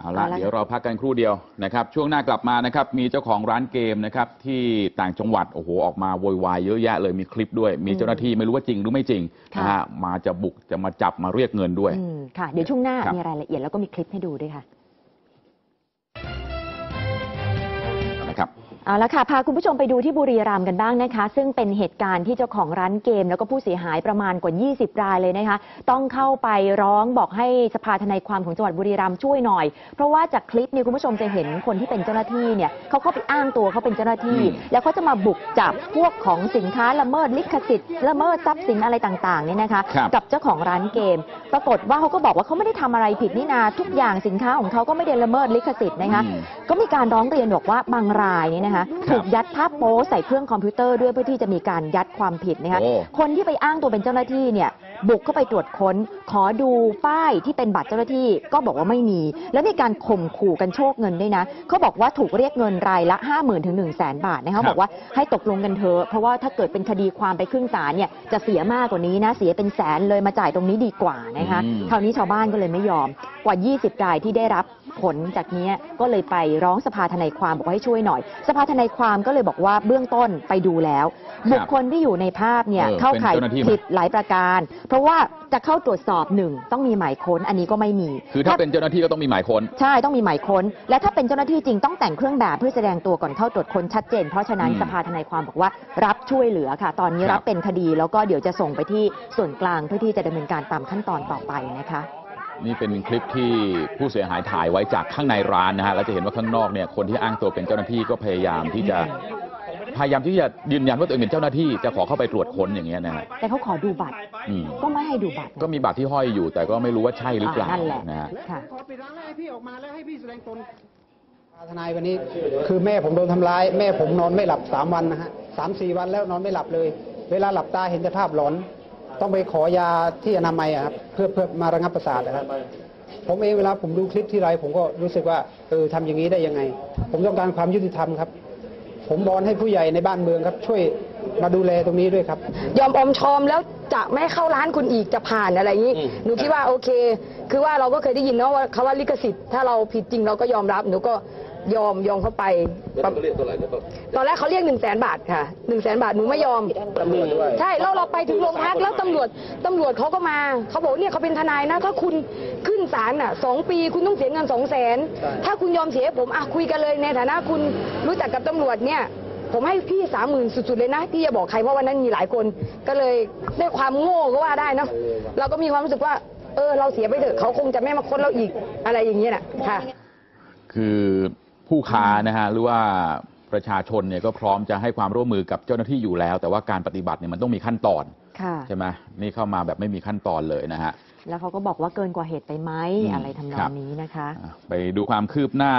เอาละเดี๋ยวเราพักกันครู่เดียวนะครับช่วงหน้ากลับมานะครับมีเจ้าของร้านเกมนะครับที่ต่างจังหวัดโอ้โหออกมาโวยวายเยอะแยะเลยมีคลิปด้วยมีเจ้าหน้าที่ไม่รู้ว่าจริงหรือไม่จริงนะฮะมาจะบุกจะมาจับมาเรียกเงินด้วยอืมค่ะเดี๋ยวช่วงหน้าครับมีรายละเอียดแล้วก็มีคลิปให้ดูด้วยค่ะ เอาละค่ะพาคุณผู้ชมไปดูที่บุรีรัมย์กันบ้างนะคะ ซึ่งเป็นเหตุการณ์ที่เจ้าของร้านเกม แล้วก็ผู้เสียหายประมาณกว่า 20 รายเลยนะคะ ต้องเข้าไปร้องบอกให้สภาทนายความของจังหวัดบุรีรัมย์ช่วยหน่อย เพราะว่าจากคลิปเนี่ยคุณผู้ชมจะเห็นคนที่เป็นเจ้าหน้าที่เนี่ยเขาเข้าไปอ้างตัวเขาเป็นเจ้าหน้าที่อืมแล้วเขาจะมาบุกจับพวกของสินค้าละเมิดลิขสิทธิ์ละเมิดทรัพย์สินอะไรต่างๆเนี่ยนะคะครับกับเจ้าของร้านเกม ปรากฏว่าเขาก็บอกว่าเขาไม่ได้ทำอะไรผิดนี่นาทุกอย่างสินค้าของเขาก็ไม่ได้ละเมิดลิขสิทธิ์นะคะอืมก็มีการร้องเรียนบอกว่าบางรายเนี่ยนะคะครับถูกยัดภาพโป๊ใส่เครื่องคอมพิวเตอร์ด้วยเพื่อที่จะมีการยัดความผิดนะคะโอ้คนที่ไปอ้างตัวเป็นเจ้าหน้าที่เนี่ยบุกเข้าไปตรวจค้น ขอดูป้ายที่เป็นบัตรเจ้าหน้าที่ก็บอกว่าไม่มี แล้วมีการข่มขู่กันโชคเงินด้วยนะเขาบอกว่าถูกเรียกเงินรายละ 5 0,000ื่นถึงหนึ่งแสนบาทนะครัคะบบอกว่าให้ตกลงกันเถอะเพราะว่าถ้าเกิดเป็นคดีความไปขึ้นศาลเนี่ยจะเสียมากกว่านี้นะเสียเป็นแสนเลยมาจ่ายตรงนี้ดีกว่านะคะอืมคราวนี้ชาวบ้านก็เลยไม่ยอมกว่า 20รายที่ได้รับ ผลจากเนี้ยก็เลยไปร้องสภาทนายความบอกว่าให้ช่วยหน่อย สภาทนายความก็เลยบอกว่าเบื้องต้นไปดูแล้วบุคคลที่อยู่ในภาพเนี่ยเออเข้าข่ายเป็นเจ้าหน้าที่ไหมผิดหลายประการ เพราะว่าจะเข้าตรวจสอบหนึ่งต้องมีหมายค้นอันนี้ก็ไม่มี คือถ้าเป็นเจ้าหน้าที่ก็ต้องมีหมายค้นใช่ต้องมีหมายค้น และถ้าเป็นเจ้าหน้าที่จริงต้องแต่งเครื่องแบบเพื่อแสดงตัวก่อนเข้าตรวจค้นชัดเจน เพราะฉะนั้นอืมสภาทนายความบอกว่ารับช่วยเหลือค่ะ ตอนนี้ครับรับเป็นคดีแล้วก็เดี๋ยวจะส่งไปที่ส่วนกลางเพื่อที่จะดำเนินการตามขั้นตอนต่อไปนะคะ นี่เป็นคลิปที่ผู้เสียหายถ่ายไว้จากข้างในร้านนะฮะแล้วจะเห็นว่าข้างนอกเนี่ยคนที่อ้างตัวเป็นเจ้าหน้าที่ก็พยายามที่จะพยายามที่จะยืนยันว่าตัวเองเป็นเจ้าหน้าที่จะขอเข้าไปตรวจค้นอย่างเงี้ยนะฮะแต่เขาขอดูบัตรอืมก็ไม่ให้ดูบัตรนะก็มีบัตรที่ห้อยอยู่ แต่ก็ไม่รู้ว่าใช่หรือเปล่านั่นแหละนะฮะ ค่ะ ขอปิดร้านแล้วให้พี่ออกมาแล้วให้พี่แสดงตน ทนายวันนี้คือแม่ผมโดนทำร้าย แม่ผมนอนไม่หลับสามวันนะฮะสามสี่วันแล้วนอนไม่หลับเลย เวลาหลับตาเห็นแต่ภาพหลอน ต้องไปขอยาที่อนามัยอะครับเพื่อเพื่อมาระงับประสาทนะครับ ผมเองเวลาผมดูคลิปที่ไร ผมก็รู้สึกว่าเออทำอย่างนี้ได้ยังไง ผมต้องการความยุติธรรมครับ ผมบอลให้ผู้ใหญ่ในบ้านเมืองครับ ช่วยมาดูแลตรงนี้ด้วยครับ ยอมอมชอมแล้วจะไม่ให้เข้าร้านคุณอีกจะผ่านอะไรอย่างนี้หนูคิดว่าโอเค คือว่าเราก็เคยได้ยินเนาะว่าคำว่าลิขสิทธิ์ถ้าเราผิดจริงเราก็ยอมรับหนูก็ ยอมยอมเข้าไปตอนแรกเขาเรียกหนึ่งแสนบาทค่ะหนึ่งแสนบาทหนูไม่ยอมใช่แล้วเราไปถึงโรงพักแล้วตำรวจตำรวจเขาก็มาเขาบอกเนี่ยเขาเป็นทนายนะ ถ้าคุณขึ้นศาลน่ะสองปีคุณต้องเสียเงินสองแสนถ้าคุณยอมเสียให้ผมอะคุยกันเลยในฐานะคุณรู้จักกับตำรวจเนี่ยผมให้พี่สามหมื่นสุดๆเลยนะที่จะบอกใครเพราะวันนั้นมีหลายคนก็เลยด้วยความโง่ก็ว่าได้เนาะเราก็มีความรู้สึกว่าเออเราเสียไปเถอะเขาคงจะไม่มาค้นเราอีกอะไรอย่างเงี้ยน่ะค่ะ คือ ผู้ค้านะฮะหรือว่าประชาชนเนี่ยก็พร้อมจะให้ความร่วมมือกับเจ้าหน้าที่อยู่แล้ว แต่ว่าการปฏิบัติเนี่ยมันต้องมีขั้นตอนค่ะใช่ไหมนี่เข้ามาแบบไม่มีขั้นตอนเลยนะฮะแล้วเขาก็บอกว่าเกินกว่าเหตุไปไหมอืมอะไรทำนอครังบนี้นะคะอะไปดูความคืบหน้า